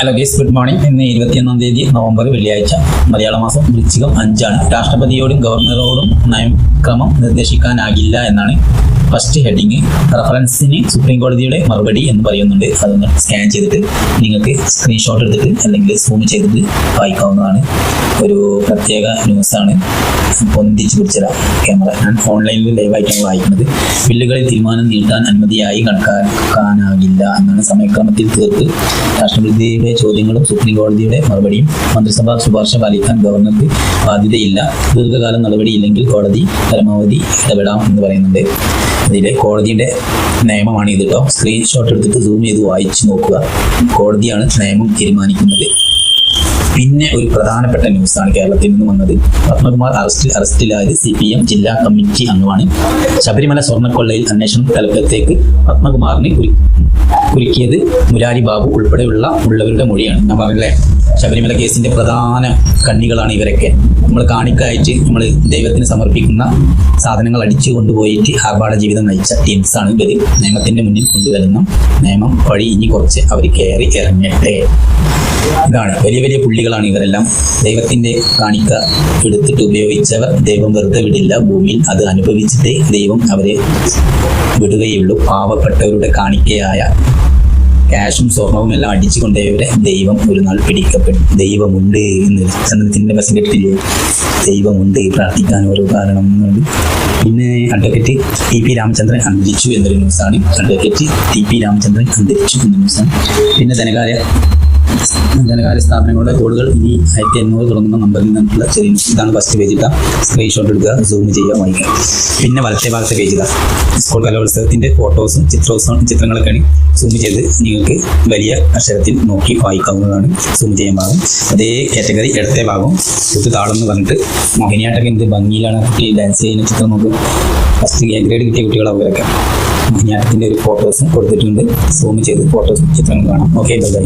Hello guys good morning ഇന്ന് ഇരുപത്തിയൊന്നാം തീയതി നവംബർ വെള്ളിയാഴ്ച മലയാള മാസം വൃശ്ചികം അഞ്ചാണ്. രാഷ്ട്രപതിയോടും ഗവർണറോടും നയക്രമം നിർദ്ദേശിക്കാനാകില്ല എന്നാണ് ഫസ്റ്റ് ഹെഡിങ് റഫറൻസിന് സുപ്രീം കോടതിയുടെ മറുപടി എന്ന് പറയുന്നുണ്ട്. അതൊന്ന് സ്കാൻ ചെയ്തിട്ട് നിങ്ങൾക്ക് സ്ക്രീൻഷോട്ട് എടുത്തിട്ട് അല്ലെങ്കിൽ സൂം ചെയ്തിട്ട് വായിക്കാവുന്നതാണ്. ഒരു പ്രത്യേക ന്യൂസാണ്. പൊന്തിച്ച് പിടിച്ചത. ക്യാമറ. ഞാൻ ഓൺലൈനിൽ ലൈവായിട്ടാണ് വായിക്കുന്നത്. ബില്ലുകളിൽ തീരുമാനം നീട്ടാൻ അനുമതിയായി കണക്കാക്കാനാകില്ല സമയക്രമത്തിൽ തീർത്ത് രാഷ്ട്രപതിയുടെ ചോദ്യങ്ങളും സുപ്രീം കോടതിയുടെ മറുപടിയും മന്ത്രിസഭാ ശുപാർശ പാലിക്കാൻ ഗവർണർക്ക് ബാധ്യതയില്ല. ദീർഘകാല നടപടിയില്ലെങ്കിൽ കോടതി പരമാവധി ഇടപെടാം എന്ന് പറയുന്നുണ്ട്. അതിലെ കോടതിയുടെ നിയമമാണ് ഇത് കേട്ടോ സ്ക്രീൻഷോട്ട് എടുത്തിട്ട് സൂം ചെയ്ത് വായിച്ചു നോക്കുക. കോടതിയാണ് നിയമം തീരുമാനിക്കുന്നത്. പിന്നെ ഒരു പ്രധാനപ്പെട്ട ന്യൂസാണ് കേരളത്തിൽ നിന്ന് വന്നത്. പത്മകുമാർ അറസ്റ്റിൽ അറസ്റ്റിലായത് സി പി എം ജില്ലാ കമ്മിറ്റി അംഗമാണ് ശബരിമല സ്വർണക്കൊള്ളയിൽ അന്വേഷണം തലപ്പത്തേക്ക് പത്മകുമാറിന് കുരു- കുരുക്കിയത് മുരാരി ബാബു ഉൾപ്പെടെയുള്ള ഉള്ളവരുടെ മൊഴിയാണ്. ഞാൻ പറഞ്ഞില്ലേ ശബരിമല കേസിന്റെ പ്രധാന കണ്ണികളാണ് ഇവരൊക്കെ. നമ്മൾ കാണിക്കയച്ച് നമ്മൾ ദൈവത്തിന് സമർപ്പിക്കുന്ന സാധനങ്ങൾ അടിച്ചു കൊണ്ടുപോയിട്ട് ആർഭാട ജീവിതം നയിച്ച ടീംസാണ് ഇവർ നിയമത്തിന്റെ മുന്നിൽ കൊണ്ടുവരുന്ന നിയമം വഴി ഇനി കുറച്ച് അവർ കയറി ഇറങ്ങട്ടെ. ഇതാണ് വലിയ വലിയ പുള്ളികളാണ് ഇവരെല്ലാം. ദൈവത്തിന്റെ കാണിക്ക എടുത്തിട്ട് ഉപയോഗിച്ചവർ ദൈവം വെറുതെ വിടില്ല. ഭൂമിയിൽ അത് അനുഭവിച്ചിട്ടേ ദൈവം അവരെ വിടുകയുള്ളൂ. പാവപ്പെട്ടവരുടെ കാണിക്കയായ ക്യാഷും സ്വർണവും എല്ലാം അടിച്ചുകൊണ്ട് ഇവരെ ദൈവം ഒരു നാൾ പിടിക്കപ്പെടും. ദൈവമുണ്ട് എന്ന് ചന്ദ്രത്തിന്റെ ബസ് കെട്ടില്ലേ ദൈവമുണ്ട് പ്രാർത്ഥിക്കാൻ ഓരോ കാരണം എന്നുണ്ട് പിന്നെ അഡ്വക്കേറ്റ് ടി പി രാമചന്ദ്രൻ അന്തരിച്ചു എന്നൊരു ന്യൂസാണ് അഡ്വക്കേറ്റ് ടി പി രാമചന്ദ്രൻ അന്തരിച്ചു എന്ന ന്യൂസാണ് പിന്നെ ധനകാര്യ ധനകാര്യ സ്ഥാപനങ്ങളുടെ കോളുകൾ ഇനി ആയിരത്തി എണ്ണൂറ് തുടങ്ങുന്ന നമ്പറിൽ നിന്നുള്ള ചെറിയ ഇതാണ് ഫസ്റ്റ് പേജ് ഇതാ സ്ക്രീൻഷോട്ട് എടുക്കുക സൂം ചെയ്യുക വായിക്കുക. പിന്നെ വലത്തെ ഭാഗത്തെ പേജ് ഇതാ. സ്കൂൾ കലോത്സവത്തിന്റെ ഫോട്ടോസും ചിത്രോത്സവം ചിത്രങ്ങളൊക്കെയാണ് സൂം ചെയ്ത് നിങ്ങൾക്ക് വലിയ അക്ഷരത്തിൽ നോക്കി വായിക്കാവുന്നതാണ് സൂം ചെയ്യാൻ ഭാഗം. അതേ കാറ്റഗറി ഇടത്തെ ഭാഗം ഇത് താളെന്ന് പറഞ്ഞിട്ട് മോഹിനിയാട്ടൊക്കെ എന്ത് ഭംഗിയിലാണ് കുട്ടി ഡാൻസ് ചെയ്യുന്ന ചിത്രം നോക്കും ഫസ്റ്റ് എ ഗ്രേഡ് കിട്ടിയ കുട്ടികൾ അവരൊക്കെ. മോഹിനിയാട്ടത്തിന്റെ ഒരു ഫോട്ടോസും കൊടുത്തിട്ടുണ്ട്. സൂം ചെയ്ത് ഫോട്ടോസും ചിത്രങ്ങൾ കാണാം. Okay bye